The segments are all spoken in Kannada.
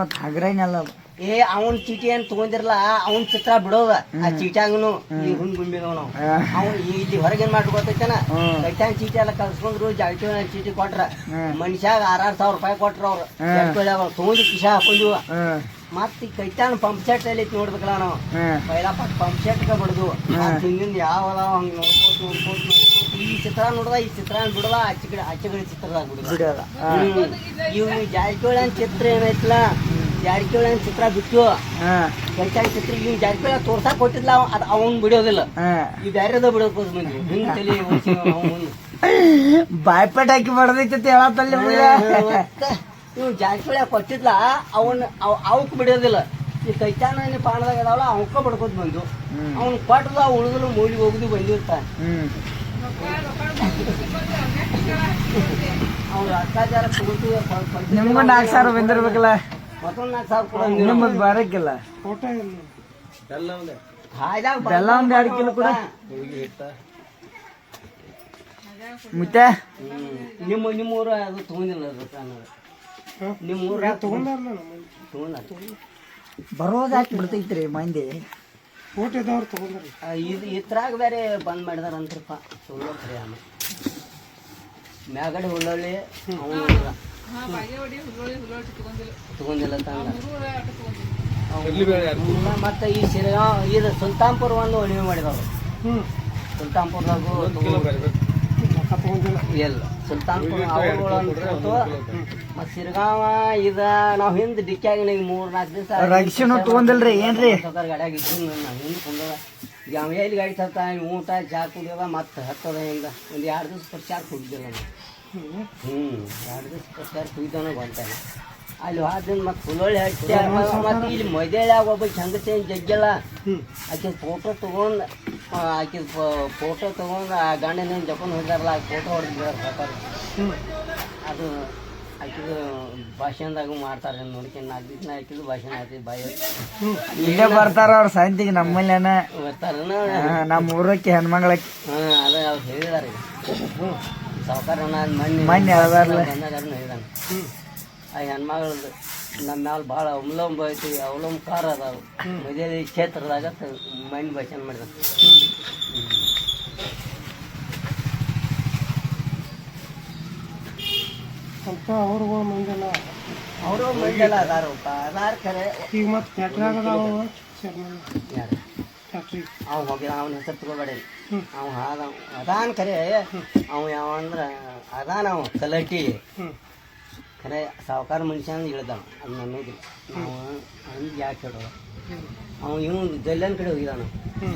ಮತ್ ಹಗ್ರೈನಲ್ಲ ಅದು. ಏ ಅವನ್ ಚೀಟಿ ಏನ್ ತಗೊಂಡಿರಲ್ಲ ಅವನ್ ಚಿತ್ರ ಬಿಡೋದ. ಆ ಚೀಟ್ಯಾಗನು ಈ ಹುಣ್ ಗುಂಬಿದವ ನಾವು ಅವ್ನು ಇಲ್ಲಿ ಹೊರಗೆ ಏನ್ ಗೊತ್ತೈತನ? ಹ್ಮ್. ಕೈತಾನ್ ಚೀಟಿ ಎಲ್ಲ ಕಲ್ಸ್ಕೊಂಡ್ರು ಜಾಗಟಿ ಚೀಟಿ ಕೊಟ್ರ. ಮನುಷ್ಯಾಗ ಆರಾರ್ ಸಾವಿರ ರೂಪಾಯಿ ಕೊಟ್ರ ಅವ್ರು. ತಗೊಂಡು ಕಿಶಾ ಹಾಕೊಂಡಿವ ಹ್ಮ್ ಮತ್ ಈ ಕೈತಾನ್ ಪಂಪ್ ಸೆಟ್ ಅಲ್ಲಿ ನೋಡ್ಬೇಕಲ್ಲ ನಾವು. ಪೈಲ ಪಟ್ ಪಂಪ್ ಸೆಟ್ ಬಡದು. ಹಿಂದಿಂದ ಯಾವ ಅದಾವ ಹಂಗ ನೋಡ್ಕೋತ ನೋಡ್ಕೋತ ನೋಡ್ಕೋತ ಈ ಚಿತ್ರ ನೋಡ್ದ ಈ ಚಿತ್ರ ಬಿಡದ ಆಚೆ ಕಡೆ ಆಚೆ ಕಡೆ ಚಿತ್ರದಾಗ ಬಿಡದ. ಬಿಡಲ್ಲ. ಇವ್ ಜಾರಕಿಹೊಳಿ ಚಿತ್ರ ಏನೈತಲ್ಲ ಜಾರಕಿಹೊಳಿ ಚಿತ್ರ ಬಿಟ್ಟು ಕೈತಾನ ಚಿತ್ರ ಇವ್ ಜಾರಕಿಹೊಳಿ ತೋರ್ಸಾಕ್ ಕೊಟ್ಟಿದ್ಲ ಅದ್ ಅವನ್ ಬಿಡೋದಿಲ್ಲ. ಈ ಬ್ಯಾರೆದ ಬಿಡೋಕೋಸ್ ಬಂದ್ವಿ ಹಿಂಗ್ ತಲೆ ಅವ್ನ್ ಮುಂದ್. ಬಾಯ್ಪೇಟ್ ಹಾಕಿ ಬಡದೈತಿ ಹೇಳತ್ತಲ್ಲಿ ಮತ್ತೆ ಇವ್ ಜಾಸ್ತಿ ಕೊಟ್ಟಿದ್ಲ ಅವನ್ ಅವ್- ಅವಕ್ ಬಿಡೋದಿಲ್ಲ. ಈ ಕೈತಾನ ಪಾಣದಾಗ ಅದಾವಲ್ಲ ಅವಕ್ಕ ಬಡ್ಕೋದ್ ಬಂದು ಅವನ್ ಅವ್ನ್ ಕೊಟ್ಟದ ಉಳಿದ್ರು ಮೂಲಿಗೆ ಹೋಗುದು ಬಂದಿರ್ತಾನೆ ಹ್ಮ್. ಅವ್ನು ನಿಮ್ಗೂ ನಾಲ್ಕು ಸಾವಿರ ಬಂದಿರ್ಬೇಕಲ್ಲ? ಮತ್ತೊಂದು ನಾಲ್ಕು ಸಾವಿರ ಕೊಡ ನಿಮ್ಮದು ಬರಕ್ಕಿಲ್ಲ. ಹಾಯ್ದಾಗ ಬೆಲ್ಲ ಒಂದು ಎರಡು ಕಿಲೋ ಕೂಡ. ಮತ್ತೆ. ನಿಮ್ಮ ನಿಮ್ಮ ಊರ ಅದು ತಗೊಂಡಿಲ್ಲ ಅದು ನಿಮ್ಮ ಊರ ತಗೊಂಡ ಬರೋದ್ ಹಾಕಿ ಬಿಡ್ತೈತ್ರಿ ಮಂದಿ. ಆ, ಇದು ಇತ್ರಾಗ ಬೇರೆ ಬಂದ್ ಮಾಡಿದಾರಂತ್ರಪ್ಪ. ಸುಳ್ಳು ಅವನು ಆಮ. ಮ್ಯಾಗಡೆ ಹುಳ್ಳಿ ಅವನು ತಗೊಂಡಿಲ್ಲ. ತಂದ ಅವ್ನು ಮತ್ತೆ ಈ ಸಿರಗಾಂವ್ ಇದು ಸುಲ್ತಾನ್ಪುರ ಒಂದು ಉಳಿವೆ ಮಾಡಿದವರು ಸುಲ್ತಾನ್ಪುರದಾಗು ಸುಲ್ತಾನ್ಪುರ ಅವ್ರುಗಳು ಅಂತ ಮತ್ತೆ ಸಿರ್ಗಾವ ಇದ ನಾವ್ ಹಿಂದ್ ಡಿಕ್ಕಿಯಾಗ ಮೂರ್ ನಾಲ್ಕು ದಿವಸ ರಕ್ಷಣೆ ತಗೊಂಡಿಲ್ರಿ ಏನ್ರಿ? ಗಾಡಿಯಾಗ ಇದ್ದು ನಾವು ಹಿಂದೆ ಕುಂದದ ಎಲ್ಲಿ ಗಾಡಿ ತರ್ತಾ ಊಟ ಚಾ ಕುಡಿಯೋದ ಮತ್ತೆ ಹತ್ತದ ಹಿಂದ. ಒಂದು ಎರಡು ದಿವಸ ಪ್ರಚಾರ ಕುಡಿದಿಲ್ಲ ಹ್ಮ್ ಹ್ಞೂ ಎರಡು ದಿವಸ ಪ್ರಚಾರ ಕುಡಿದವನ ಬಂತಾನೆ ಅಲ್ಲಿ ಹೋದಿಂದ ಮತ್ತೆ ಕುಲೋಳಿ ಹಚ್ಚಿ ಮತ್ತೆ ಇಲ್ಲಿ ಮದುವೆಯಾಗ ಒಬ್ಬ ಚೇಂಜ್ ಜಗ್ಗಲ್ಲ. ಆಕೆ ಫೋಟೋ ತೊಗೊಂಡು ಆಕೆ ಫೋಟೋ ತೊಗೊಂಡು ಆ ಗಂಡನ ಜಪನ್ ಹೋಗ್ಯಾರಲ್ಲ ಆ ಫೋಟೋ ಹೊಡೆದಿದ್ದಾರೆ ಸಾಕಾರ ಅದು ಆಕಿದು ಭಾಷಣದಾಗ ಮಾಡ್ತಾರೆ ನೋಡ್ಕೊಂಡು ನಾಲ್ಕು ದಿನ ಆಕಿದು ಭಾಷಣ ಆಯ್ತು ಬಾಯಿ. ಇಲ್ಲೇ ಬರ್ತಾರ ಅವ್ರ ಸಂತಿಗೆ ನಮ್ಮಲ್ಲೇನ? ಬರ್ತಾರನ ನಮ್ಮ ಊರಕ್ಕೆ ಹೆಣ್ಮಗಳಕ್ಕೆ ಹಾಂ ಅದೇ ಅವ್ರು ಹೇಳಿದಾರೆ. ಸಾವುಕಾರ ಮಣ್ಣು ಮಣ್ಣು ಮೊನ್ನೆ ಹೇಳ್ದಾರಲ್ಲ. ಹೇಳಿದಾನೆ. ಆ ಹೆಣ್ಮಗಳದ್ದು ನಮ್ಮ ಮ್ಯಾಲ ಭಾಳ ಅವಲಂಬ ಐತಿ ಅವಲಂಬಕಾರ ಅದಾವು ಮದುವೆ ಕ್ಷೇತ್ರದಾಗ ಮೈಂಡ್ ಭಾಷಣ ಮಾಡಿದ ಸ್ವಲ್ಪ ಅವ್ರಿಗೂ ಮಂದಿಲ್ಲ ಅವರು ಮಂಡೆಲ್ಲ ಅದಾರಪ್ಪ ಅದಾರ ಕರೆ. ಈಗ ಮತ್ತೆ ಫ್ಯಾಕ್ಟ್ರಿ ಅದಾವ ಯಾರು? ಫ್ಯಾಕ್ಟ್ರಿ ಅವ್ ಹೋಗಿಲ್ಲ ಅವನ ಹೆಸರು ತಗೋಬೇಡ ಅವ ಆದಾನ ಅದಾನ್ ಖರೆ ಅವ ಯಾವ ಅಂದ್ರ ಅದಾನ ಅವ ಕಲಟಿ ಖರೆ ಸಾವುಕಾರ ಮನುಷ್ಯ ಅಂತ ಹೇಳ್ದಾನ ಅದು ಅನ್ನೋದಿಲ್ಲ ನಾವು ಹಂಗೆ ಯಾಕೆ ಹೇಳೋದು? ಅವ ಇವನು ಜಲ್ಲನ್ ಕಡೆ ಹೋಗಿದ್ದಾನ.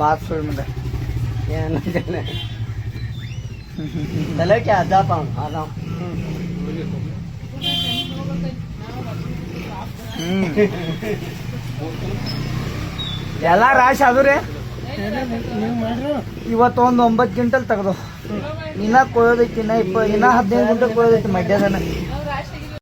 ಬಾತ್ ಸುಳ್ಳು ಮುಂದೆ. ಏನು ಕಲಟಿ ಅದಪ್ಪ ಅವ ಅದಾವ ಎಲ್ಲ ರಾಶಿ ಆದ್ರೆ ರೀ. ನೀವು ಮಾಡ್ರಿ. ಇವತ್ತು ಒಂದು ಒಂಬತ್ತು ಕ್ವಿಂಟಲ್ ತೆಗ್ದು. ಇನ್ನ ಕೊಯ್ಯೋದಕ್ಕಿನ್ನ ಇನ್ನ ಇಪ್ಪ ಇನ್ನ ಹದಿನೈದು ಕ್ವಿಂಟಲ್ ಕೊಯ್ಯೋದೈತಿ ಮಧ್ಯಾಹ್ನ.